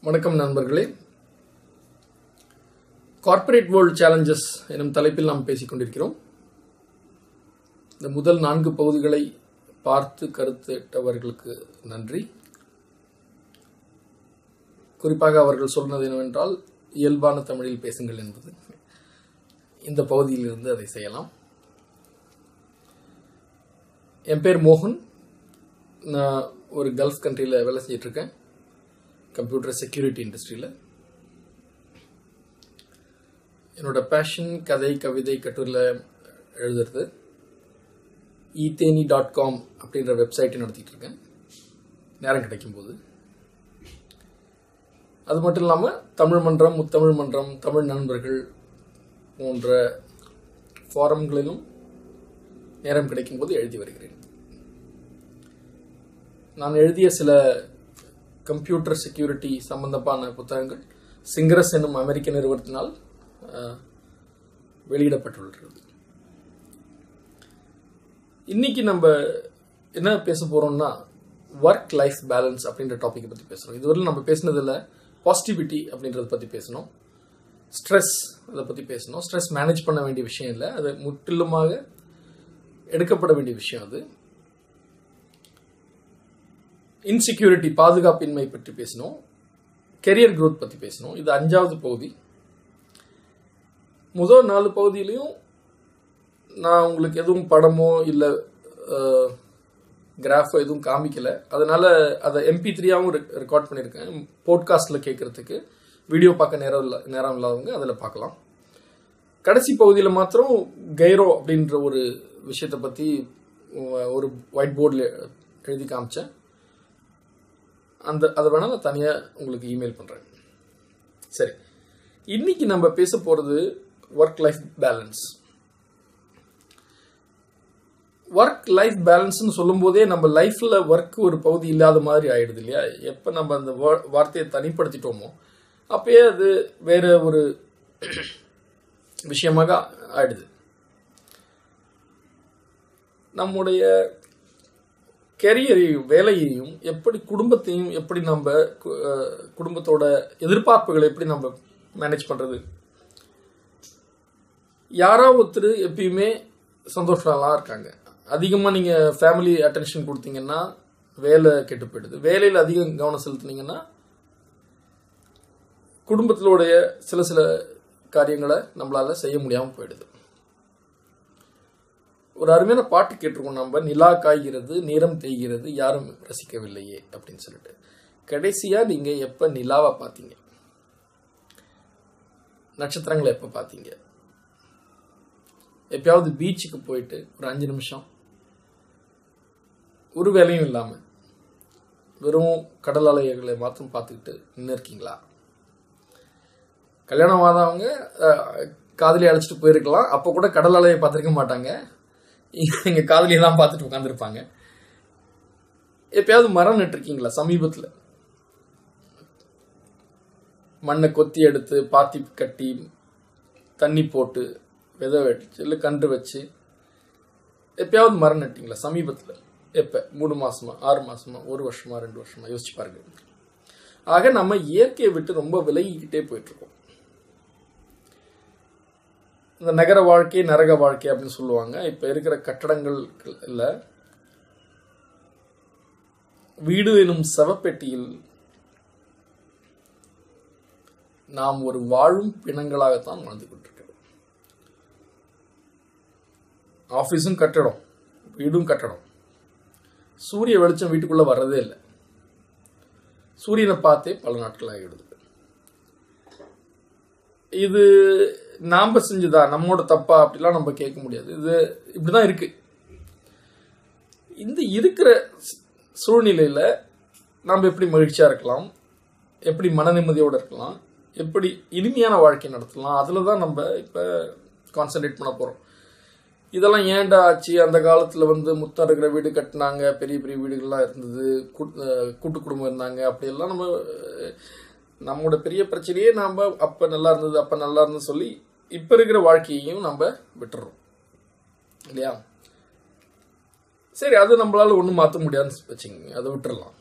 வணக்கம் நண்பர்களே. Corporate world challenges எனும் தலைப்பில் நாம் பேசிக் கொண்டிருக்கிறோம். இந்த முதல் நான்கு பகுதிகளை பார்த்து கருத்திட்டவர்களுக்கு நன்றி. குறிப்பாக அவர்கள் சொன்னது என்னவென்றால் இயல்பான தமிழில் பேசுங்கள் என்பது. இந்த பகுதியிலிருந்து அதை செய்யலாம். என் பேர் மோகன். நான் ஒரு கல்ஃப் கண்ட்ரியில் வேலை செஞ்சிட்ருக்கேன் இருக்கேன். கம்ப்யூட்டர் செக்யூரிட்டி இண்டஸ்ட்ரியில் என்னோட பேஷன் கதை கவிதை கட்டுரையில் எழுதுறது ஈதேனி டாட் காம் அப்படின்ற வெப்சைட்டை நடத்திட்டு இருக்கேன். நேரம் கிடைக்கும்போது. அது மட்டும் இல்லாமல் தமிழ் மன்றம் முத்தமிழ் மன்றம் தமிழ் நண்பர்கள் போன்ற ஃபாரம்களிலும் நேரம் கிடைக்கும்போது எழுதி வருகிறேன். நான் எழுதிய சில கம்ப்யூட்டர் செக்யூரிட்டி சம்பந்தமான புத்தகங்கள் சிங்கரஸ் என்னும் அமெரிக்க நிறுவனத்தினால் வெளியிடப்பட்டுள்ளது. இன்னைக்கு நம்ம என்ன பேச போகிறோம்னா ஒர்க் லைஃப் பேலன்ஸ் அப்படின்ற டாப்பிக்கை பற்றி பேசுகிறோம் இதுவரையும் நம்ம பேசினதில் பாசிட்டிவிட்டி அப்படின்றத பற்றி பேசணும் ஸ்ட்ரெஸ் அதை பற்றி பேசணும் ஸ்ட்ரெஸ் மேனேஜ் பண்ண வேண்டிய விஷயம் இல்லை. அது முற்றிலுமாக எடுக்கப்பட வேண்டிய விஷயம் அது. இன்செக்யூரிட்டி பாதுகாப்பின்மை பற்றி பேசினோம். கெரியர் க்ரோத் பற்றி பேசினோம். இது அஞ்சாவது பகுதி. முதல் நாலு பகுதியிலையும் நான் உங்களுக்கு எதுவும் படமோ இல்லை கிராஃபோ எதுவும் காமிக்கல. அதனால் அதை எம்பி த்ரீயாகவும் ரெக்கார்ட் பண்ணியிருக்கேன். போட்காஸ்டில் கேட்குறதுக்கு வீடியோ பார்க்க நேரம் இல்லை நேரம் இல்லாதவங்க அதில் பார்க்கலாம். கடைசி பகுதியில் மாத்திரம் கைரோ அப்படின்ற ஒரு விஷயத்தை பற்றி ஒரு ஒயிட் போர்டில் எழுதி காமிச்சேன். அந்த அதை வேணால் நான் தனியாக உங்களுக்கு இமெயில் பண்ணுறேன் சரி. இன்னைக்கு நம்ம பேச போகிறது work life balance work life பேலன்ஸ்னு சொல்லும்போதே நம்ம லைஃப்பில் ஒர்க் ஒரு பகுதி இல்லாத மாதிரி ஆயிடுது இல்லையா? எப்போ நம்ம அந்த வார்த்தையை தனிப்படுத்திட்டோமோ அப்பயே அது வேற ஒரு விஷயமாக ஆயிடுது. நம்முடைய கெரியரையும் வேலையையும் எப்படி குடும்பத்தையும் எப்படி நம்ம குடும்பத்தோட எதிர்பார்ப்புகளை எப்படி நம்ம மேனேஜ் பண்றது? யாரோ ஒருத்தர் எப்பயுமே சந்தோஷமாக இருக்காங்க. அதிகமாக நீங்கள் ஃபேமிலி அட்டென்ஷன் கொடுத்தீங்கன்னா வேலை கெட்டு போயிடுது. வேலையில் அதிகம் கவனம் செலுத்தினீங்கன்னா குடும்பத்திலோடைய சில சில காரியங்களை நம்மளால் செய்ய முடியாமல் போயிடுது. ஒரு அருமையான பாட்டு கேட்டிருக்கோம் நம்ம. நிலா காய்கிறது நேரம் தேய்கிறது யாரும் ரசிக்கவில்லையே அப்படின்னு சொல்லிட்டு. கடைசியாக நீங்கள் எப்போ நிலாவை பார்த்தீங்க? நட்சத்திரங்களை எப்போ பார்த்தீங்க? எப்பயாவது பீச்சுக்கு போயிட்டு ஒரு அஞ்சு நிமிஷம். ஒரு வேலையும் இல்லாமல் வெறும் கடல் அலைகளை மாத்திரம் பார்த்துக்கிட்டு நின்று இருக்கீங்களா? கல்யாணம் ஆகாதவங்க காதலி அழைச்சிட்டு போயிருக்கலாம். அப்போ கூட கடல் அலையை பார்த்துருக்க மாட்டாங்க. எங்கள் காதலியை தான் பார்த்துட்டு உட்காந்துருப்பாங்க எப்பயாவது மரம் நட்டுருக்கீங்களா சமீபத்தில்? மண்ணை கொத்தி எடுத்து பாத்தி கட்டி தண்ணி போட்டு விதை வச்சு இல்லை கன்று வச்சு எப்பயாவது மரம் நட்டிங்களா சமீபத்தில்? எப்போ? மூணு மாசமா? ஆறு மாசமா? ஒரு வருஷமா? ரெண்டு வருஷமா? யோசிச்சு பாருங்க. ஆக நம்ம இயற்கையை விட்டு ரொம்ப விலகிக்கிட்டே போயிட்டு இருக்கோம். இந்த நகர வாழ்க்கை நரக வாழ்க்கை அப்படின்னு சொல்லுவாங்க. இப்போ இருக்கிற கட்டடங்கள் இல்லை. வீடு எனும் சவப்பெட்டியில் நாம் ஒரு வாழும் பிணங்களாகத்தான் வாழ்ந்து கொண்டிருக்கிறோம். ஆஃபீஸும் கட்டடம் வீடும் கட்டடம். சூரிய வெளிச்சம் வீட்டுக்குள்ள வர்றதே இல்லை. சூரியனை பார்த்தே பல நாட்கள் ஆகிடுது இது நாம செஞ்சதா நம்மோட தப்பா அப்படிலாம் நம்ம கேட்க முடியாது. இது இப்படிதான் இருக்கு. இந்த இருக்கிற சூழ்நிலையில நாம் எப்படி மகிழ்ச்சியா இருக்கலாம்? எப்படி மன நிம்மதியோட இருக்கலாம்? எப்படி இனிமையான வாழ்க்கை நடத்தலாம்? அதுல தான் நம்ம இப்ப கான்சென்ட்ரேட் பண்ண போறோம். இதெல்லாம் ஏன்டா ஆச்சு? அந்த காலத்துல வந்து முத்தம் இருக்கிற வீடு கட்டினாங்க பெரிய பெரிய வீடுகள்லாம் இருந்தது கூட்டு குடும்பம் இருந்தாங்க அப்படியெல்லாம் நம்ம நம்மளோட பெரிய பிரச்சனையே நாம் அப்போ நல்லா இருந்தது அப்போ நல்லா இருந்தது சொல்லி இப்போ இருக்கிற வாழ்க்கையையும் நம்ம விட்டுறோம். இல்லையா? சரி அது நம்மளால் ஒன்றும் மாற்ற முடியாதுன்னு வச்சுக்கோங்க. அதை விட்டுறலாம்.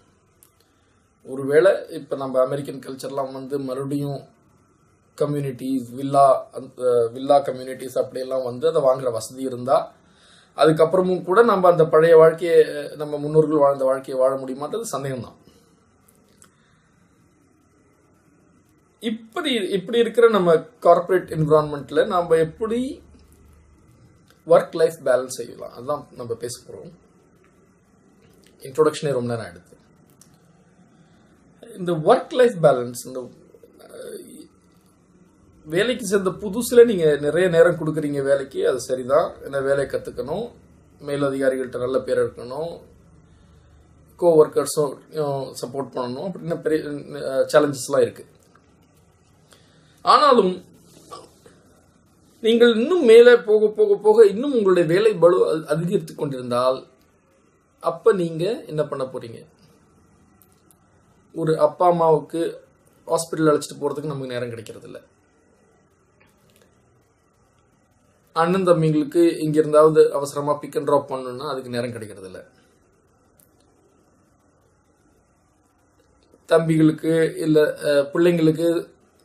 ஒருவேளை இப்போ நம்ம அமெரிக்கன் கல்ச்சர்லாம் வந்து மறுபடியும் கம்யூனிட்டிஸ் வில்லா அந்த வில்லா கம்யூனிட்டிஸ் அப்படியெல்லாம் வந்து அதை வாங்குற வசதி இருந்தால் அதுக்கப்புறமும் கூட நம்ம அந்த பழைய வாழ்க்கையை நம்ம முன்னோர்கள் வாழ்ந்த வாழ்க்கையை வாழ முடியுமான்றது சந்தேகம்தான். இப்படி இப்படி இருக்கிற நம்ம கார்ப்பரேட் என்விரான்மெண்ட்ல நம்ம எப்படி ஒர்க் லைஃப் பேலன்ஸ் செய்யலாம்? அதுதான் நம்ம பேச போகிறோம் இன்ட்ரோடக்ஷனே ரொம்ப நேரம் எடுத்து இந்த ஒர்க் லைஃப் பேலன்ஸ் இந்த வேலைக்கு சேர்ந்த புதுசுல நீங்க நிறைய நேரம் கொடுக்குறீங்க வேலைக்கு அது சரிதான். இந்த வேலையை கத்துக்கணும். மேலதிகாரிகள்கிட்ட நல்ல பேர் இருக்கணும். கோ ஒர்க்கர்ஸும் சப்போர்ட் பண்ணணும் அப்படின்னு பெரிய சேலஞ்சஸ்லாம் இருக்குது ஆனாலும் நீங்கள் இன்னும் மேலே போக போக போக இன்னும் உங்களுடைய வேலை பலு அதிகரித்துக் கொண்டிருந்தால் அப்ப நீங்க என்ன பண்ண போறீங்க? ஒரு அப்பா அம்மாவுக்கு ஹாஸ்பிட்டல் அழைச்சிட்டு போறதுக்கு நமக்கு நேரம் கிடைக்கிறது இல்லை அண்ணன் தம்பிங்களுக்கு இங்க இருந்தாவது அவசரமா பிக் அண்ட் ட்ராப் பண்ணணும்னா அதுக்கு நேரம் கிடைக்கிறது இல்லை தம்பிகளுக்கு இல்லை பிள்ளைங்களுக்கு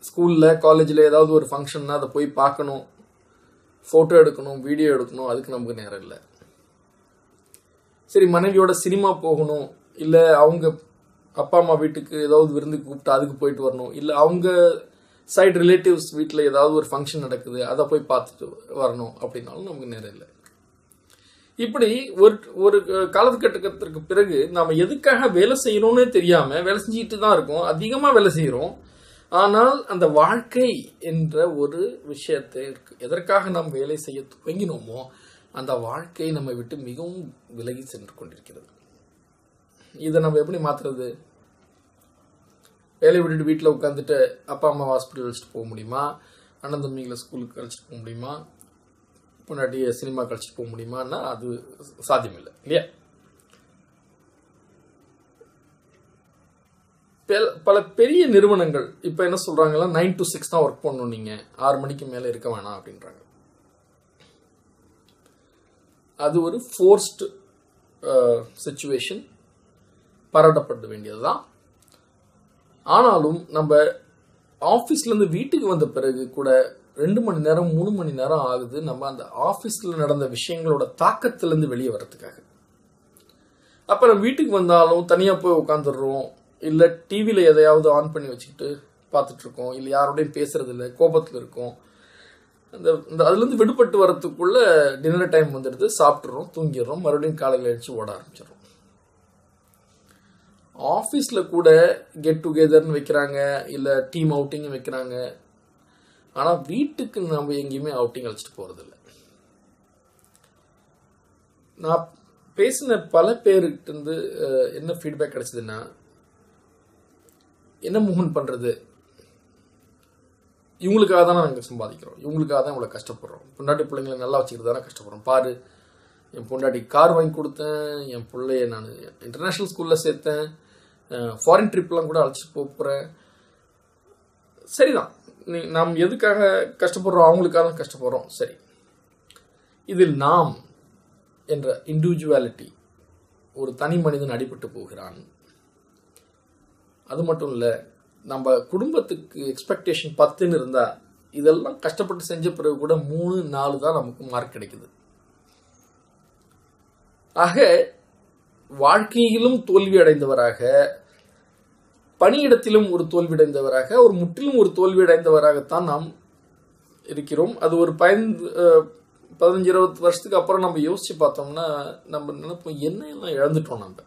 ஸ்கூலில் காலேஜில் ஏதாவது ஒரு ஃபங்க்ஷன்னா அதை போய் பார்க்கணும். ஃபோட்டோ எடுக்கணும் வீடியோ எடுக்கணும் அதுக்கு நமக்கு நேரம் இல்லை. சரி மனைவியோட சினிமா போகணும் இல்லை அவங்க அப்பா அம்மா வீட்டுக்கு ஏதாவது விருந்துக்கு கூப்பிட்டு அதுக்கு போயிட்டு வரணும் இல்லை அவங்க சைடு ரிலேட்டிவ்ஸ் வீட்டில் ஏதாவது ஒரு ஃபங்க்ஷன் நடக்குது அதை போய் பார்த்துட்டு வரணும் அப்படின்னாலும் நமக்கு நேரம் இல்லை. இப்படி ஒரு ஒரு காலகட்டத்திற்கு பிறகு நாம் எதுக்காக வேலை செய்யணும்னே தெரியாமல் வேலை செஞ்சுக்கிட்டு தான் இருக்கோம் அதிகமாக வேலை செய்கிறோம் ஆனால் அந்த வாழ்க்கை என்ற ஒரு விஷயத்தை எதற்காக நாம் வேலை செய்ய துவங்கினோமோ அந்த வாழ்க்கை நம்மை விட்டு மிகவும் விலகி சென்று கொண்டிருக்கிறது. இதை நம்ம எப்படி மாத்துறது? வேலையை விட்டுட்டு வீட்டில் உட்காந்துட்டு அப்பா அம்மா ஹாஸ்பிட்டல் அழைச்சிட்டு போக முடியுமா? அண்ணன் தம்பிங்களை ஸ்கூலுக்கு அழைச்சிட்டு போக முடியுமா? முன்னாடி சினிமா கழிச்சிட்டு போக முடியுமான்னா அது சாத்தியமில்லை இல்லையா? பல பெரிய நிறுவனங்கள் இப்போ என்ன சொல்றாங்கன்னா நைன் டு சிக்ஸ் தான் ஒர்க் பண்ணணும் நீங்க. ஆறு மணிக்கு மேலே இருக்க வேணாம் அப்படின்றாங்க. அது ஒரு ஃபோர்ஸ்டு சுச்சுவேஷன் பாராட்டப்பட வேண்டியதுதான். ஆனாலும் நம்ம ஆஃபீஸ்ல இருந்து வீட்டுக்கு வந்த பிறகு கூட ரெண்டு மணி நேரம் மூணு மணி நேரம் ஆகுது. நம்ம அந்த ஆஃபீஸ்ல நடந்த விஷயங்களோட தாக்கத்துலேருந்து வெளியே வர்றதுக்காக. அப்ப நம்ம வீட்டுக்கு வந்தாலும் தனியா போய் உட்காந்துடுறோம் இல்லை டிவியில் எதையாவது ஆன் பண்ணி வச்சுக்கிட்டு பார்த்துட்டு இருக்கோம் யாரோடையும் பேசுறது இல்லை கோபத்தில் இருக்கோம். அந்த இந்த அதுலேருந்து விடுபட்டு வரத்துக்குள்ள டின்னர் டைம் வந்துடுது. சாப்பிட்றோம் தூங்கிடுறோம். மறுபடியும் காலையில் அடிச்சு ஓட ஆரம்பிச்சிடுறோம். ஆஃபீஸில் கூட கெட் டுகெதர்னு வைக்கிறாங்க. இல்லை டீம் அவுட்டிங் வைக்கிறாங்க. ஆனால் வீட்டுக்கு நம்ம எங்கேயுமே அவுட்டிங் அழைச்சிட்டு போகிறதில்ல நான் பேசின பல பேருக்கிட்ட இருந்து என்ன ஃபீட்பேக் கிடைச்சதுன்னா என்ன மூவ்மெண்ட் பண்ணுறது இவங்களுக்காக தான் நாங்கள் சம்பாதிக்கிறோம். இவங்களுக்காக தான் இவ்வளோ கஷ்டப்படுறோம். பொண்டாட்டி பிள்ளைங்களை நல்லா வச்சுக்கிறது தானே கஷ்டப்படுறோம். பாரு என் பொண்டாட்டி கார் வாங்கி கொடுத்தேன் என் பிள்ளைய நான் இன்டர்நேஷ்னல் ஸ்கூலில் சேர்த்தேன் ஃபாரின் ட்ரிப்லாம் கூட அழைச்சிட்டு போக போகிறேன் சரிதான். நீ நாம் எதுக்காக கஷ்டப்படுறோம்? அவங்களுக்காக தான் கஷ்டப்படுறோம். சரி. இதில் நாம் என்ற இண்டிவிஜுவாலிட்டி ஒரு தனி மனிதன் அடிபட்டு போகிறான். அது மட்டும் இல்லை நம்ம குடும்பத்துக்கு எக்ஸ்பெக்டேஷன் பத்துன்னு இருந்தால் இதெல்லாம் கஷ்டப்பட்டு செஞ்ச பிறகு கூட மூணு நாலு தான் நமக்கு மார்க் கிடைக்குது. ஆக வாழ்க்கையிலும் தோல்வி அடைந்தவராக பணியிடத்திலும் ஒரு தோல்வி அடைந்தவராக ஒரு முற்றிலும் ஒரு தோல்வி அடைந்தவராகத்தான் நாம் இருக்கிறோம். அது ஒரு பயந்து பதினஞ்சு இருபது வருஷத்துக்கு அப்புறம் நம்ம யோசிச்சு பார்த்தோம்னா நம்ம நினைப்போம் என்ன எல்லாம் இழந்துட்டோம் நம்ம.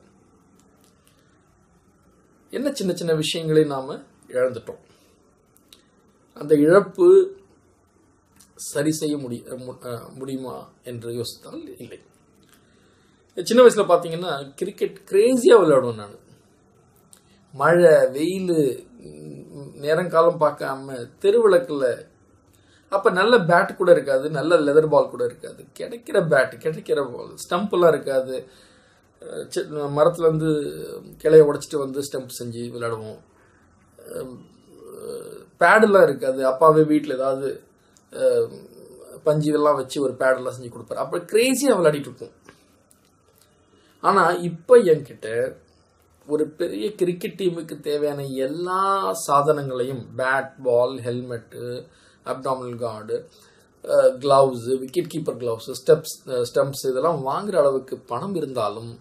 என்ன சின்ன சின்ன விஷயங்களை நாம் இழந்துட்டோம்? அந்த இழப்பு சரி செய்ய முடிய முடியுமா என்று யோசித்தால் இல்லை. சின்ன வயசில் பார்த்தீங்கன்னா கிரிக்கெட் கிரேஸியாக விளையாடுவேன் நான். மழை வெயில் நேரங்காலம் பார்க்காம தெருவிளக்கில் அப்போ நல்ல பேட் கூட இருக்காது நல்ல லெதர் பால் கூட இருக்காது. கிடைக்கிற பேட் கிடைக்கிற பால் ஸ்டம்ப்லாம் இருக்காது. மரத்துலேருந்து கிளையை இருந்து கிளைய உடைச்சிட்டு வந்து ஸ்டம்ப் செஞ்சு விளையாடுவோம். பேடெல்லாம் இருக்காது அப்பாவே வீட்டில் ஏதாவது பஞ்சு இதெல்லாம் வச்சு ஒரு பேடெல்லாம் செஞ்சு கொடுப்பாரு. அப்போ கிரேஸியாக விளையாடிட்டு இருப்போம். ஆனால் இப்போ என்கிட்ட ஒரு பெரிய கிரிக்கெட் டீமுக்கு தேவையான எல்லா சாதனங்களையும் bat ball helmet abdominal guard gloves wicket keeper gloves steps stumps இதெல்லாம் வாங்குற அளவுக்கு பணம் இருந்தாலும்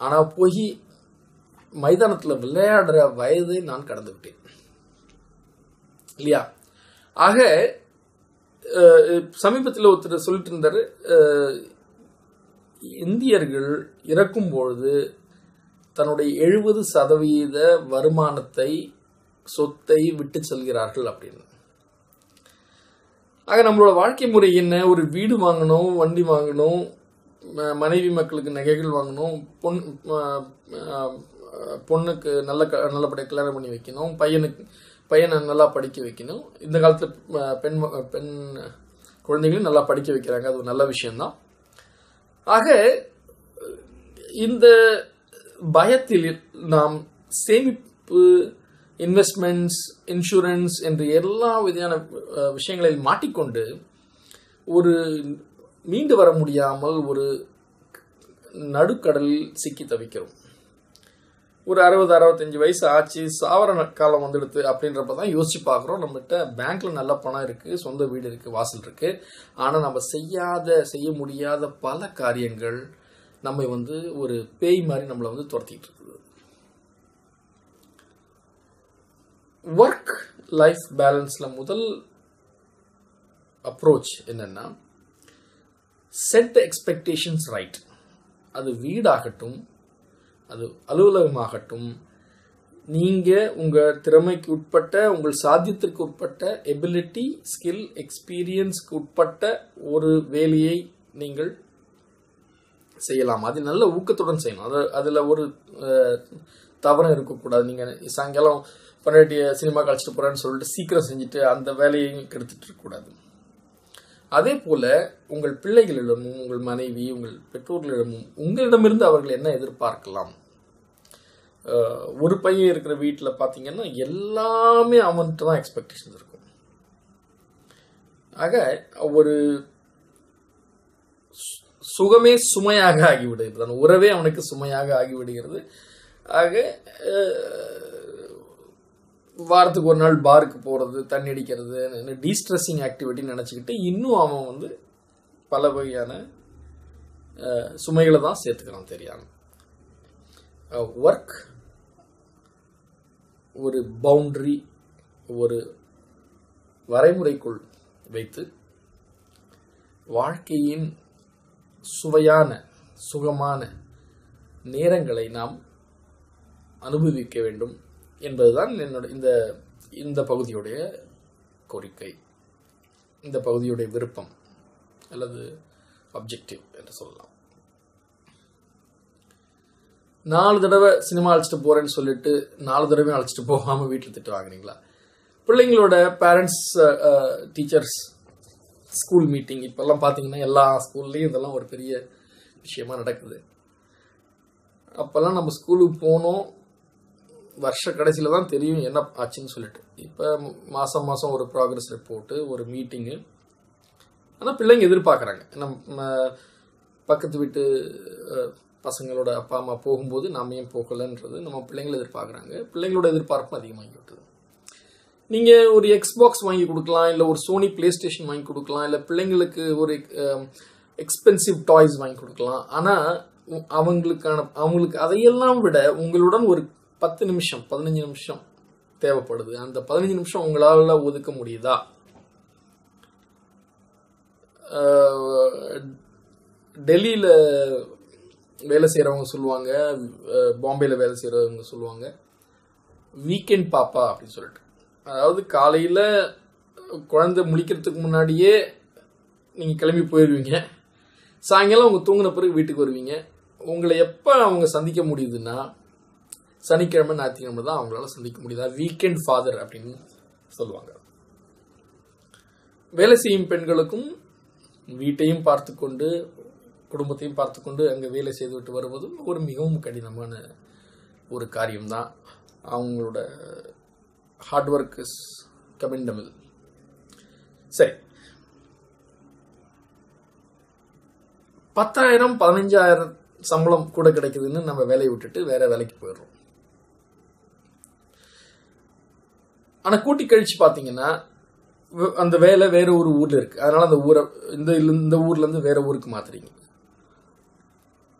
ஆனால் போய் மைதானத்தில் விளையாடுற வயதை நான் கடந்து விட்டேன் இல்லையா? ஆக சமீபத்தில் ஒருத்தர் சொல்லிட்டு இருந்தார் இந்தியர்கள் இறக்கும் பொழுது தன்னுடைய எழுபது சதவீத வருமானத்தை சொத்தை விட்டு செல்கிறார்கள் அப்படின்னு. ஆக நம்மளோட வாழ்க்கை முறை என்ன? ஒரு வீடு வாங்கணும் வண்டி வாங்கணும் மனைவி மக்களுக்கு நகைகள் வாங்கணும் பொன் பொண்ணுக்கு நல்ல க- நல்லபடியாக கல்யாணம் பண்ணி வைக்கணும் பையனுக்கு பையனை நல்லா படிக்க வைக்கணும். இந்த காலத்தில் பெண் ம- பெண் குழந்தைகளையும் நல்லா படிக்க வைக்கிறாங்க. அது ஒரு நல்ல விஷயம்தான். ஆக இந்த பயத்தில் நாம் சேமிப்பு இன்வெஸ்ட்மெண்ட்ஸ் இன்சூரன்ஸ் என்று எல்லா விதமான விஷயங்களில் மாட்டிக்கொண்டு ஒரு மீண்டு வர முடியாமல் ஒரு நடுக்கடலில் சிக்கி தவிக்கிறோம். ஒரு அறுபது அறுபத்தஞ்சு வயசு ஆச்சு சாவர காலம் வந்துடுது அப்படின்றப்ப தான் யோசிச்சு பார்க்குறோம். நம்மகிட்ட பேங்க்ல நல்ல பணம் இருக்குது சொந்த வீடு இருக்குது வாசல் இருக்குது ஆனால் நம்ம செய்யாத செய்ய முடியாத பல காரியங்கள் நம்மை வந்து ஒரு பேய் மாதிரி நம்மளை வந்து துரத்திக்கிட்டு இருக்குது. ஒர்க் லைஃப் பேலன்ஸில் முதல் அப்ரோச் என்னென்னா செட் எக்ஸ்பெக்டேஷன்ஸ் ரைட் அது வீடாகட்டும் அது அலுவலகமாகட்டும் நீங்கள் உங்கள் திறமைக்கு உட்பட்ட உங்கள் சாத்தியத்திற்கு உட்பட்ட எபிலிட்டி ஸ்கில் எக்ஸ்பீரியன்ஸ்க்கு உட்பட்ட ஒரு வேலையை நீங்கள் செய்யலாம். அது நல்ல ஊக்கத்துடன் செய்யணும். அது அதில் ஒரு தவறம் இருக்கக்கூடாது. நீங்கள் சாயங்காலம் பன்னாட்டிய சினிமா கழிச்சிட்டு போறேன்னு சொல்லிட்டு சீக்கிரம் செஞ்சுட்டு அந்த வேலையையும் கெடுத்துட்டு இருக்கக்கூடாது அதே போல உங்கள் பிள்ளைகளிடமும் உங்கள் மனைவி உங்கள் பெற்றோர்களிடமும் உங்களிடமிருந்து அவர்கள் என்ன எதிர்பார்க்கலாம்? ஒரு பையன் இருக்கிற வீட்டில் பார்த்தீங்கன்னா எல்லாமே அவன்கிட்ட தான் எக்ஸ்பெக்டேஷன்ஸ் இருக்கும். ஆக ஒரு சு- சுகமே சுமையாக ஆகிவிடுகிறது உறவே அவனுக்கு சுமையாக ஆகிவிடுகிறது. ஆக வாரத்துக்கு ஒரு நாள் பாருக்கு போகிறது தண்ணி அடிக்கிறது டீஸ்ட்ரெஸ்ஸிங் ஆக்டிவிட்டின்னு நினச்சிக்கிட்டு இன்னும் அவன் வந்து பல வகையான சுமைகளை தான் சேர்த்துக்கிறான் தெரியாம. ஒர்க் ஒரு பவுண்ட்ரி ஒரு வரைமுறைக்குள் வைத்து வாழ்க்கையின் சுவையான சுகமான நேரங்களை நாம் அனுபவிக்க வேண்டும். என்பதுதான் என்னோட இந்த இந்த பகுதியுடைய கோரிக்கை. இந்த பகுதியுடைய விருப்பம் அல்லது அப்ஜெக்டிவ் என்று சொல்லலாம். நாலு தடவை சினிமா அழைச்சிட்டு போறேன்னு சொல்லிட்டு நாலு தடவையும் அழைச்சிட்டு போகாம வீட்டில் திட்டு வாங்குறீங்களா? பிள்ளைங்களோட பேரண்ட்ஸ் டீச்சர்ஸ் ஸ்கூல் மீட்டிங் இப்பெல்லாம் பார்த்தீங்கன்னா எல்லா ஸ்கூல்லையும் இதெல்லாம் ஒரு பெரிய விஷயமா நடக்குது. அப்போல்லாம் நம்ம ஸ்கூலுக்கு போனோம். வருஷ கடைசியில் தான் தெரியும் என்ன ஆச்சுன்னு சொல்லிட்டு. இப்போ மாதம் மாதம் ஒரு ப்ராக்ரஸ் ரிப்போர்ட்டு ஒரு மீட்டிங்கு ஆனால் பிள்ளைங்க எதிர்பார்க்குறாங்க. நம்ம பக்கத்து வீட்டு பசங்களோட அப்பா அம்மா போகும்போது நாம ஏன் போகலைன்றது நம்ம பிள்ளைங்களை எதிர்பார்க்குறாங்க. பிள்ளைங்களோட எதிர்பார்ப்பும் அதிகமாகி விட்டுது. நீங்கள் ஒரு எக்ஸ்பாக்ஸ் வாங்கி கொடுக்கலாம் இல்லை ஒரு சோனி பிளே ஸ்டேஷன் வாங்கி கொடுக்கலாம் இல்லை பிள்ளைங்களுக்கு ஒரு எக்ஸ்பென்சிவ் டாய்ஸ் வாங்கி கொடுக்கலாம். ஆனால் அவங்களுக்கான அவங்களுக்கு அதையெல்லாம் விட உங்களுடன் ஒரு பத்து நிமிஷம் பதினஞ்சு நிமிஷம் தேவைப்படுது. அந்த பதினஞ்சு நிமிஷம் உங்களால் ஒதுக்க முடியுதா? டெல்லியில் வேலை செய்கிறவங்க சொல்லுவாங்க பாம்பேயில் வேலை செய்கிறவங்க சொல்லுவாங்க வீக்கெண்ட் பாப்பா அப்படின்னு சொல்லிட்டு. அதாவது காலையில் குழந்தை முழிக்கிறதுக்கு முன்னாடியே நீங்கள் கிளம்பி போயிடுவீங்க சாயங்காலம் அவங்க தூங்கின பிறகு வீட்டுக்கு வருவீங்க. உங்களை எப்போ அவங்க சந்திக்க முடியுதுன்னா சனிக்கிழமை ஞாயிற்றுக்கிழமை தான் அவங்களால சந்திக்க முடியுதா? வீக்கெண்ட் ஃபாதர் அப்படின்னு சொல்லுவாங்க. வேலை செய்யும் பெண்களுக்கும் வீட்டையும் பார்த்து கொண்டு குடும்பத்தையும் பார்த்து கொண்டு அங்கே வேலை செய்துவிட்டு வருவதும் ஒரு மிகவும் கடினமான ஒரு காரியம்தான். அவங்களோட ஹார்ட் ஒர்க் இஸ் கமெண்டபிள் சரி. பத்தாயிரம் பதினஞ்சாயிரம் சம்பளம் கூட கிடைக்குதுன்னு நம்ம வேலையை விட்டுட்டு வேற வேலைக்கு போயிடுறோம். ஆனா கூட்டி கழிச்சு பாத்தீங்கன்னா அந்த வேலை வேற ஒரு ஊர்ல இருக்கு. அதனால அந்த ஊரை இந்த இந்த ஊர்ல இருந்து வேற ஊருக்கு மாத்துறீங்க.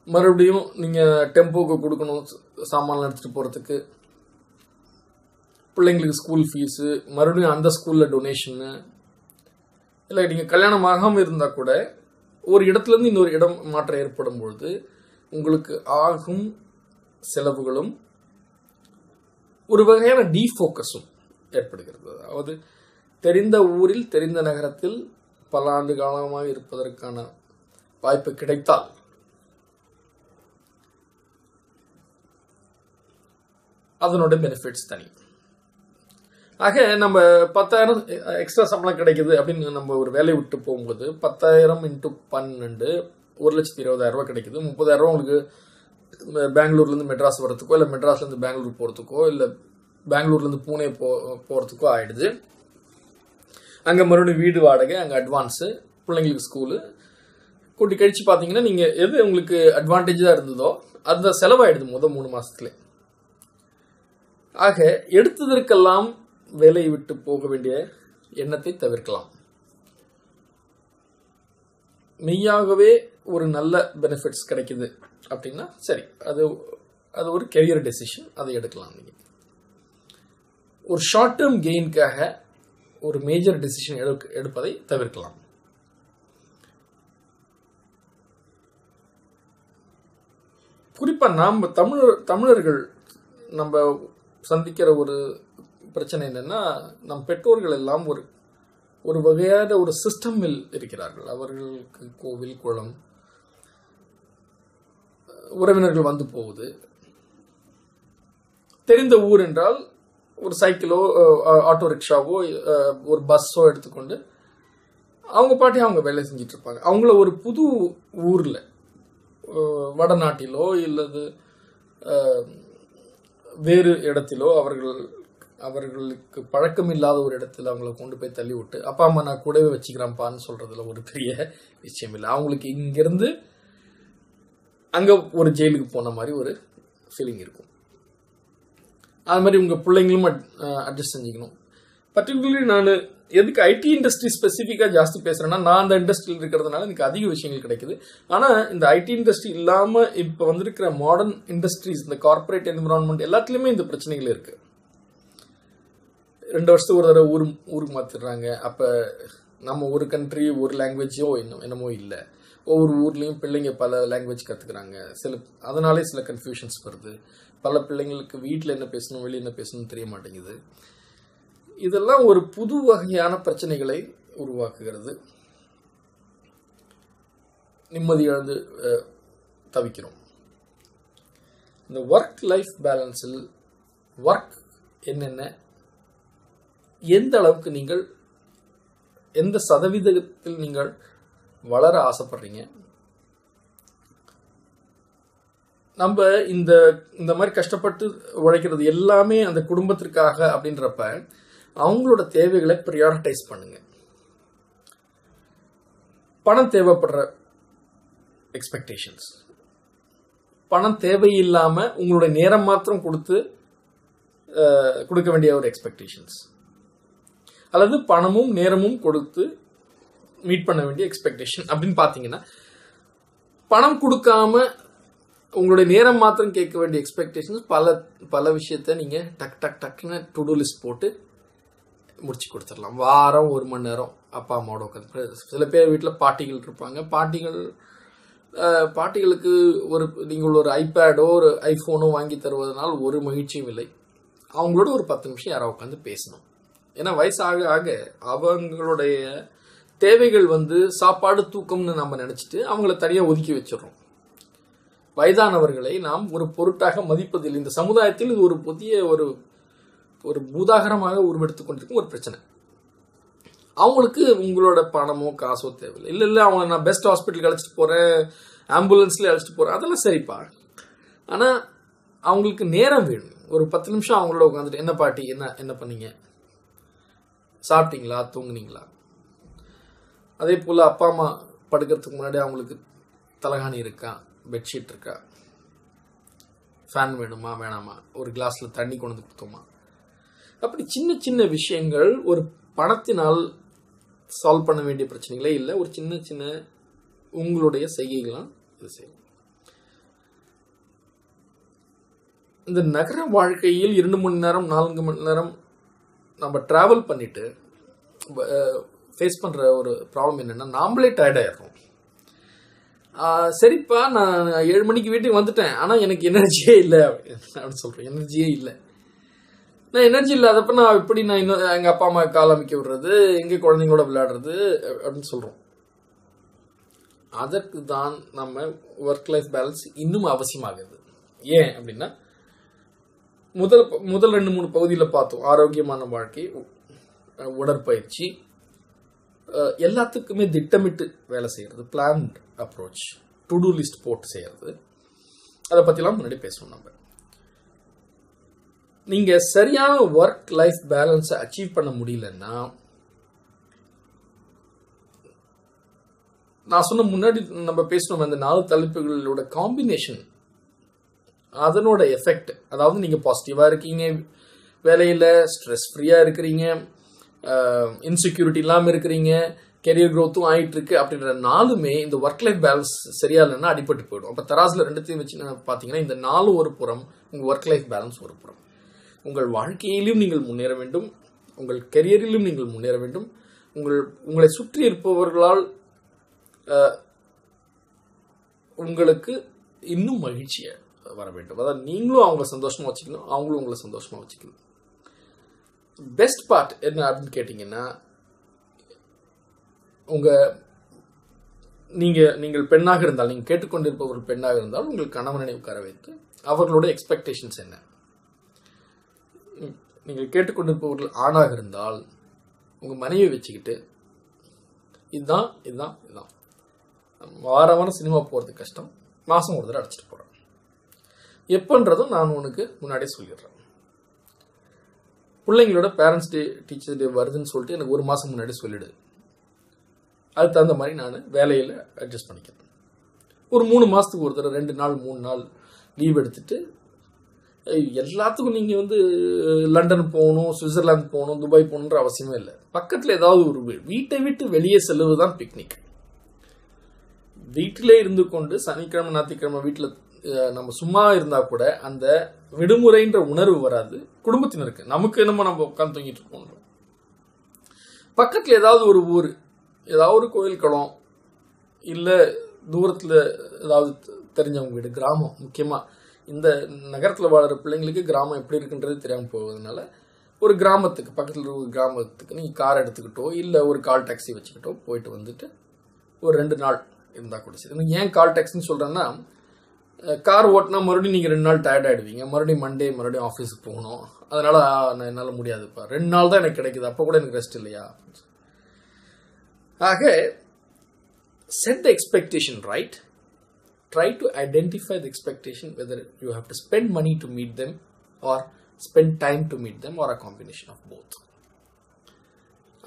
மறுபடியும் நீங்க டெம்போக்கு கொடுக்கணும் ச- சாமான் எடுத்துட்டு போறதுக்கு. பிள்ளைங்களுக்கு ஸ்கூல் ஃபீஸு மறுபடியும் அந்த ஸ்கூலில் டொனேஷனு இல்லை நீங்கள் கல்யாணம் ஆகாமல் இருந்தால் கூட ஒரு இடத்துல இருந்து இன்னொரு இடம் மாற்றம் ஏற்படும் பொழுது உங்களுக்கு ஆகும் செலவுகளும் ஒரு வகையான டீஃபோக்கஸும் ஏற்படுகிறது. அதாவது தெரிந்த ஊரில் தெரிந்த நகரத்தில் பல ஆண்டு காலமாக இருப்பதற்கான வாய்ப்பு கிடைத்தால் அதனோட பெனிஃபிட்ஸ் தனி. ஆக நம்ம பத்தாயிரம் எக்ஸ்ட்ரா சம்பளம் கிடைக்குது அப்படின்னு நம்ம ஒரு வேலையை விட்டு போகும்போது பத்தாயிரம் இன்ட்டு பன்னெண்டு ஒரு லட்சத்தி இருபதாயிரம் ரூபாய் கிடைக்குது. முப்பதாயிரம் ரூபா உங்களுக்கு பெங்களூர்லேருந்து மெட்ராஸ் வரத்துக்கோ இல்லை மெட்ராஸ்லேருந்து பெங்களூர் போகிறதுக்கோ இல்லை பெங்களூர்லேருந்து பூனே போ போகிறதுக்கும் ஆகிடுது அங்கே மறுபடியும் வீடு வாடகை அங்கே அட்வான்ஸு பிள்ளைங்களுக்கு ஸ்கூலு கூட்டி கழித்து பார்த்தீங்கன்னா நீங்கள் எது உங்களுக்கு அட்வான்டேஜாக இருந்ததோ அந்த செலவாயிடுது முதல் மூணு மாதத்துல ஆக எடுத்ததற்கெல்லாம் வேலையை விட்டு போக வேண்டிய எண்ணத்தை தவிர்க்கலாம். மெய்யாகவே ஒரு நல்ல பெனிஃபிட்ஸ் கிடைக்குது அப்படின்னா சரி அது அது ஒரு கெரியர் டெசிஷன் அதை எடுக்கலாம் நீங்கள் ஒரு ஷார்ட் டேர்ம் கெயின்காக ஒரு மேஜர் டெசிஷன் எடுப்பதை தவிர்க்கலாம். குறிப்பா நாம் தமிழர் தமிழர்கள் நம்ம சந்திக்கிற ஒரு பிரச்சனை என்னன்னா நம் பெற்றோர்கள் எல்லாம் ஒரு ஒரு வகையான ஒரு சிஸ்டமில் இருக்கிறார்கள். அவர்களுக்கு கோவில் குளம் உறவினர்கள் வந்து போகுது. தெரிந்த ஊர் என்றால் ஒரு சைக்கிளோ ஆட்டோ ரிக்ஷாவோ ஒரு பஸ்ஸோ எடுத்துக்கொண்டு அவங்க பாட்டி அவங்க வேலை செஞ்சுட்டு இருப்பாங்க அவங்கள ஒரு புது ஊரில் வடநாட்டிலோ இல்லது வேறு இடத்திலோ அவர்கள் அவர்களுக்கு பழக்கம் இல்லாத ஒரு இடத்துல அவங்கள கொண்டு போய் தள்ளி விட்டு அப்பா அம்மா நான் கூடவே வச்சுக்கிறேன்ப்பான்னு சொல்றதுல ஒரு பெரிய விஷயம் இல்லை. அவங்களுக்கு இங்கிருந்து அங்க ஒரு ஜெயிலுக்கு போன மாதிரி ஒரு ஃபீலிங் இருக்கும். அது மாதிரி உங்கள் பிள்ளைங்களும் அட்ஜஸ்ட் செஞ்சுக்கணும். பர்டிகுலர்லி நான் எதுக்கு ஐடி இண்டஸ்ட்ரி ஸ்பெசிஃபிக்காக ஜாஸ்தி பேசுகிறேன்னா நான் அந்த இண்டஸ்ட்ரியில் இருக்கிறதுனால எனக்கு அதிக விஷயங்கள் கிடைக்குது. ஆனால் இந்த ஐடி இண்டஸ்ட்ரி இல்லாமல் இப்போ வந்திருக்கிற மாடர்ன் இண்டஸ்ட்ரீஸ் இந்த கார்ப்பரேட் என்விரான்மெண்ட் எல்லாத்துலேயுமே இந்த பிரச்சனைகள் இருக்குது ரெண்டு வருஷத்துக்கு ஒரு தடவை ஊர் ஊருக்கு மாற்றிடுறாங்க அப்போ நம்ம ஒரு கண்ட்ரி ஒரு லாங்குவேஜோ இன்னும் என்னமோ இல்லை. ஒவ்வொரு ஊர்லேயும் பிள்ளைங்க பல லாங்குவேஜ் கற்றுக்குறாங்க சில அதனாலே சில கன்ஃபியூஷன்ஸ் வருது. பல பிள்ளைங்களுக்கு வீட்டில் என்ன பேசணும் வெளியே என்ன பேசணும்னு தெரிய மாட்டேங்குது இதெல்லாம் ஒரு புது வகையான பிரச்சனைகளை உருவாக்குகிறது. நிம்மதி இழந்து தவிக்கிறோம். இந்த ஒர்க் லைஃப் பேலன்ஸில் ஒர்க் என்னென்ன எந்த அளவுக்கு நீங்கள் எந்த சதவீதத்தில் நீங்கள் வளர ஆசைப்படுறீங்க நம்ம இந்த இந்த மாதிரி கஷ்டப்பட்டு உழைக்கிறது எல்லாமே அந்த குடும்பத்திற்காக அப்படின்றப்ப அவங்களோட தேவைகளை ப்ரியாரிட்டைஸ் பண்ணுங்க. பணம் தேவைப்படுற எக்ஸ்பெக்டேஷன்ஸ் பணம் தேவையில்லாமல் உங்களுடைய நேரம் மாத்திரம் கொடுத்து கொடுக்க வேண்டிய ஒரு எக்ஸ்பெக்டேஷன்ஸ் அல்லது பணமும் நேரமும் கொடுத்து மீட் பண்ண வேண்டிய எக்ஸ்பெக்டேஷன் அப்படின்னு பார்த்தீங்கன்னா பணம் கொடுக்காம உங்களுடைய நேரம் மாத்திரம் கேட்க வேண்டிய எக்ஸ்பெக்டேஷன்ஸ் பல பல விஷயத்த நீங்க டக் டக் டக்குன்னு டு டூ லிஸ்ட் போட்டு முடிச்சு கொடுத்துடலாம். வாரம் ஒரு மணி நேரம் அப்பா அம்மாவோட உட்காந்து சில பேர் வீட்டில் பாட்டிகள் இருப்பாங்க. பாட்டிகள் பாட்டிகளுக்கு ஒரு நீங்கள் ஒரு ஐபேடோ ஒரு ஐஃபோனோ வாங்கி தருவதனால் ஒரு மகிழ்ச்சியும் இல்லை. அவங்களோட ஒரு பத்து நிமிஷம் யாரோ உட்காந்து பேசணும். ஏன்னா வயசு ஆக ஆக அவங்களுடைய தேவைகள் வந்து சாப்பாடு தூக்கம்னு நம்ம நினச்சிட்டு அவங்கள தனியாக ஒதுக்கி வச்சிடுறோம். வயதானவர்களை நாம் ஒரு பொருட்டாக மதிப்பதில்லை இந்த சமுதாயத்தில் இது ஒரு புதிய ஒரு ஒரு பூதாகரமாக உருவெடுத்துக் கொண்டிருக்கும் ஒரு பிரச்சனை. அவங்களுக்கு உங்களோட பணமோ காசோ தேவையில்லை. இல்லை இல்லை அவங்கள நான் பெஸ்ட் ஹாஸ்பிட்டலுக்கு அழைச்சிட்டு போகிறேன் ஆம்புலன்ஸ்லேயே அழைச்சிட்டு போகிறேன் அதெல்லாம் சரிப்பா ஆனால் அவங்களுக்கு நேரம் வேணும். ஒரு பத்து நிமிஷம் அவங்களோட உட்காந்துட்டு என்ன பாட்டி என்ன என்ன பண்ணீங்க? சாப்பிட்டீங்களா? தூங்குனீங்களா? அதே போல் அப்பா அம்மா படுக்கிறதுக்கு முன்னாடி அவங்களுக்கு தலகாணி இருக்கா? பெட்ஷீட் இருக்கா ஃபேன் வேணுமா வேணாமா? ஒரு கிளாஸில் தண்ணி கொண்டு வந்து கொடுத்தோமா அப்படி சின்ன சின்ன விஷயங்கள் ஒரு பணத்தினால் சால்வ் பண்ண வேண்டிய பிரச்சனைகளே இல்லை. ஒரு சின்ன சின்ன உங்களுடைய செய்கைகளாம் இது செய்யும். இந்த நகர வாழ்க்கையில் இரண்டு மணி நேரம் நான்கு மணி நேரம் நம்ம டிராவல் பண்ணிட்டு ஃபேஸ் பண்ணுற ஒரு ப்ராப்ளம் என்னென்னா நாமளே டயர்ட் சரிப்பா நான் ஏழு மணிக்கு வீட்டுக்கு வந்துட்டேன். ஆனால் எனக்கு எனர்ஜியே இல்லை. அப்படின்னு சொல்கிறேன் எனர்ஜியே இல்லை. நான் எனர்ஜி இல்லாதப்ப நான் எப்படி நான் இன்னும் எங்கள் அப்பா அம்மா கால் அமைக்க விடுறது எங்கள் குழந்தைங்களோட விளையாடுறது அப்படின்னு சொல்கிறோம் அதற்கு தான் நம்ம ஒர்க் லைஃப் பேலன்ஸ் இன்னும் அவசியமாகுது ஏன் அப்படின்னா முதல் முதல் ரெண்டு மூணு பகுதியில் பார்த்தோம். ஆரோக்கியமான வாழ்க்கை உடற்பயிற்சி எல்லாத்துக்குமே திட்டமிட்டு வேலை செய்யறது planned approach to do list போட்டு செய்யறது. அதை பற்றிலாம் முன்னாடி பேசணும் நம்ம. நீங்கள் சரியான ஒர்க் லைஃப் பேலன்ஸை அச்சீவ் பண்ண முடியலன்னா நான் சொன்ன முன்னாடி நம்ம பேசணும் அந்த நாலு தலைப்புகளோட காம்பினேஷன் அதனோட எஃபெக்ட் அதாவது நீங்கள் பாசிட்டிவாக இருக்கீங்க வேலையில் ஸ்ட்ரெஸ் ஃப்ரீயாக இருக்கிறீங்க இன்செக்யூரிட்டி இல்லாமல் இருக்கிறீங்க கெரியர் க்ரோத்தும் ஆகிட்டு இருக்கு அப்படின்ற நாலுமே இந்த ஒர்க் லைஃப் பேலன்ஸ் சரியா இல்லைன்னா அடிபட்டு போயிடும். அப்போ தராசில் ரெண்டுத்தையும் வச்சு பார்த்தீங்கன்னா இந்த நாலு ஒரு புறம் உங்கள் ஒர்க் லைஃப் பேலன்ஸ் ஒரு புறம். உங்கள் வாழ்க்கையிலும் நீங்கள் முன்னேற வேண்டும் உங்கள் கெரியரிலும் நீங்கள் முன்னேற வேண்டும் உங்கள் உங்களை சுற்றி இருப்பவர்களால் உங்களுக்கு இன்னும் மகிழ்ச்சியை வர வேண்டும். அதாவது நீங்களும் அவங்கள சந்தோஷமாக வச்சுக்கணும் அவங்களும் உங்களை சந்தோஷமாக வச்சுக்கணும். பெஸ்ட் பார்ட் என்ன அப்படின்னு கேட்டிங்கன்னா உங்க நீங்க நீங்கள் பெண்ணாக இருந்தால் நீங்கள் கேட்டுக்கொண்டிருப்பவர்கள் பெண்ணாக இருந்தால் உங்கள் கணவனை உட்கார வைத்து அவர்களோட எக்ஸ்பெக்டேஷன்ஸ் என்ன? நீங்கள் கேட்டுக்கொண்டிருப்பவர்கள் ஆணாக இருந்தால் உங்கள் மனைவியை வச்சுக்கிட்டு இதுதான் இதுதான் இதுதான். வார வாரம் சினிமா போகிறது கஷ்டம் மாதம் ஒரு தடவை அடிச்சிட்டு போகிறேன் எப்பன்றதும் நான் உனக்கு முன்னாடியே சொல்லிடுறேன். பிள்ளைங்களோட பேரண்ட்ஸ் டே டீச்சர்ஸ் டே வருதுன்னு சொல்லிட்டு எனக்கு ஒரு மாதம் முன்னாடி சொல்லிவிடு அதுக்கு தகுந்த மாதிரி நான் வேலையில் அட்ஜஸ்ட் பண்ணிக்கிறேன். ஒரு மூணு மாதத்துக்கு ஒரு தடவை ரெண்டு நாள் மூணு நாள் லீவ் எடுத்துட்டு எல்லாத்துக்கும் நீங்கள் வந்து லண்டன் போகணும் சுவிட்சர்லாந்து போகணும் துபாய் போகணுன்ற அவசியமே இல்லை. பக்கத்தில் ஏதாவது ஒரு வீட்டை விட்டு வெளியே செல்வது தான் பிக்னிக் வீட்டிலே இருந்து கொண்டு சனிக்கிழமை ஞாயிற்றுக்கிழமை வீட்டில் நம்ம சும்மா இருந்தா கூட அந்த விடுமுறைன்ற உணர்வு வராது. குடும்பத்தினருக்கு. நமக்கு என்னமோ நம்ம உட்காந்து தூங்கிட்டு இருப்போம் பக்கத்தில் ஏதாவது ஒரு ஊர் ஏதாவது ஒரு கோயில் குளம் இல்லை தூரத்தில் ஏதாவது தெரிஞ்சவங்க வீடு கிராமம் முக்கியமாக இந்த நகரத்தில் வாழுற பிள்ளைங்களுக்கு கிராமம் எப்படி இருக்குன்றது தெரியாமல் போவதனால ஒரு கிராமத்துக்கு பக்கத்தில் ஒரு கிராமத்துக்கு நீங்கள் கார் எடுத்துக்கிட்டோ இல்லை ஒரு கால் டாக்ஸி வச்சுக்கிட்டோ போயிட்டு வந்துட்டு ஒரு ரெண்டு நாள் இருந்தால் கூட சரி. ஏன் கால் டாக்ஸின்னு சொல்கிறேன்னா கார் ஓட்டினா மறுபடியும் நீங்கள் ரெண்டு நாள் டயர்ட் ஆகிடுவீங்க மறுபடியும் மண்டே மறுபடியும் ஆஃபீஸுக்கு போகணும். அதனால் நான் என்னால் முடியாதுப்பா. ரெண்டு நாள் தான் எனக்கு கிடைக்குது. அப்போ கூட எனக்கு ரெஸ்ட் இல்லையா? ஆக set expectation right right. Try identify the expectation whether you you to spend spend to meet them or spend time to meet them or a combination of of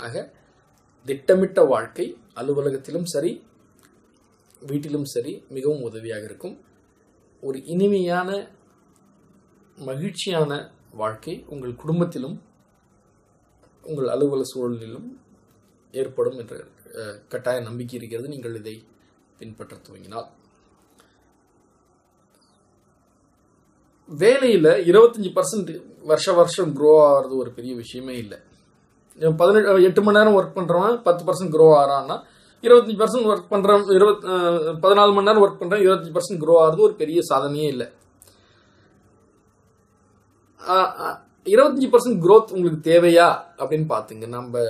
ஆக திட்டமிட்ட வாழ்க்கை அலுவலகத்திலும் சரி வீட்டிலும் சரி மிகவும் உதவியாக இருக்கும். ஒரு இனிமையான மகிழ்ச்சியான வாழ்க்கை உங்கள் குடும்பத்திலும் உங்கள் அலுவலக சூழலிலும் ஏற்படும் என்ற கட்டாய நம்பிக்கை இருக்கிறது. நீங்கள் இதை பின்பற்ற துவங்கினால். வேலையில் இருபத்தஞ்சி பர்சன்ட் வருஷ வருஷம் க்ரோ ஆகிறது ஒரு பெரிய விஷயமே இல்லை. பதினெட்டு எட்டு மணி நேரம் ஒர்க் பண்ணுறவன் பத்து பர்சன்ட் க்ரோ ஆகிறான்னா இருபத்தஞ்சி பர்சன்ட் ஒர்க் பண்ணுறேன் இருபத் பதினாலு மணி நேரம் ஒர்க் பண்ணுறேன் இருபத்தஞ்சு பர்சன்ட் க்ரோ ஆகிறது ஒரு பெரிய சாதனையே இல்லை. இருபத்தஞ்சி பர்சன்ட் க்ரோத் உங்களுக்கு தேவையா? அப்படின்னு பார்த்துங்க நம்ம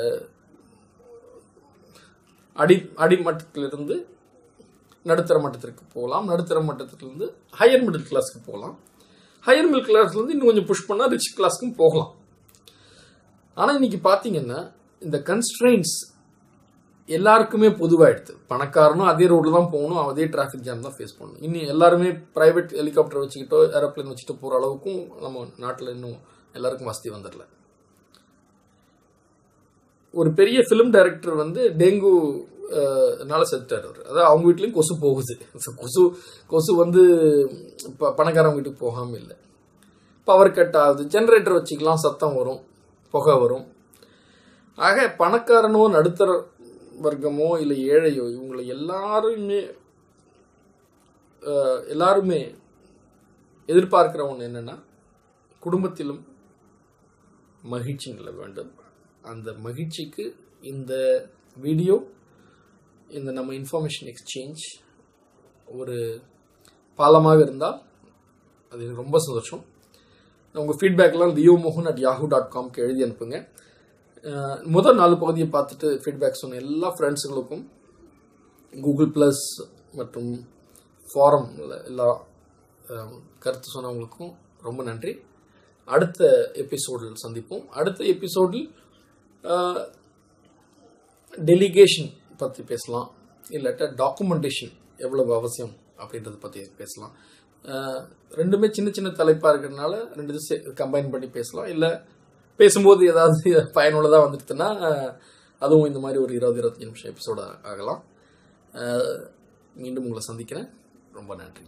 அடி அடிமட்டத்திலிருந்து நடுத்தர மட்டத்திற்கு போகலாம். நடுத்தர மட்டத்திலிருந்து ஹையர் மிடில் கிளாஸ்க்கு போகலாம். ஹையர் மிடில் கிளாஸ்லேருந்து இன்னும் கொஞ்சம் புஷ் பண்ணால் ரிச் கிளாஸ்க்கும் போகலாம். ஆனால் இன்னைக்கு பார்த்தீங்கன்னா இந்த கன்ஸ்ட்ரெயின்ஸ் எல்லாருக்குமே பொதுவாயிடுது பணக்காரனும் அதே ரோட்டில் தான் போகணும் அதே டிராஃபிக் ஜாம் தான் ஃபேஸ் பண்ணணும். இன்னும் எல்லாருமே பிரைவேட் ஹெலிகாப்டர் வச்சுக்கிட்டோ ஏரோப்ளேன் வச்சுட்டு போகிற அளவுக்கும் நம்ம நாட்டில் இன்னும் எல்லாருக்கும் வசதி வந்துடல. ஒரு பெரிய ஃபிலிம் டைரக்டர் வந்து டெங்கு அஹ், னால செத்துட்டார் அவர். அதாவது அவங்க வீட்லேயும் கொசு போகுது. கொசு கொசு வந்து இப்போ பணக்காரங்க வீட்டுக்கு போகாம இல்லை. பவர் கட் ஆகுது. ஜென்ரேட்டர் வச்சுக்கலாம் சத்தம் வரும் புகை வரும். ஆக பணக்காரனோ நடுத்தர வர்க்கமோ இல்லை ஏழையோ இவங்களை எல்லாருமே எல்லாருமே எதிர்பார்க்கிற ஒன்று என்னன்னா குடும்பத்திலும் மகிழ்ச்சி நில வேண்டும். அந்த மகிழ்ச்சிக்கு இந்த வீடியோ இந்த நம்ம இன்ஃபர்மேஷன் எக்ஸ்சேஞ்ச் ஒரு பாலமாக இருந்தால் அது எனக்கு ரொம்ப சந்தோஷம். உங்கள் ஃபீட்பேக்லாம் லியோ மோகன் அட் யாஹூ டாட் காம்க்கு எழுதி அனுப்புங்க. முதல் நாலு பகுதியை பார்த்துட்டு ஃபீட்பேக் சொன்ன எல்லா ஃப்ரெண்ட்ஸுங்களுக்கும் கூகுள் ப்ளஸ் மற்றும் ஃபாரம் எல்லா கருத்து சொன்னவங்களுக்கும் ரொம்ப நன்றி. அடுத்த எபிசோடில் சந்திப்போம். அடுத்த எபிசோடில் டெலிகேஷன் பற்றி பேசலாம். இல்லாட்டா டாக்குமெண்டேஷன் எவ்வளவு அவசியம் அப்படின்றத பற்றி பேசலாம். ரெண்டுமே சின்ன சின்ன தலைப்பாக இருக்கிறதுனால ரெண்டு கம்பைன் பண்ணி பேசலாம். இல்லை பேசும்போது ஏதாவது பயனுள்ளதாக வந்துடுதுன்னா அதுவும் இந்த மாதிரி ஒரு இருபது இருபத்தஞ்சு நிமிஷம் எபிசோட ஆகலாம். மீண்டும் உங்களை சந்திக்கிறேன். ரொம்ப நன்றி.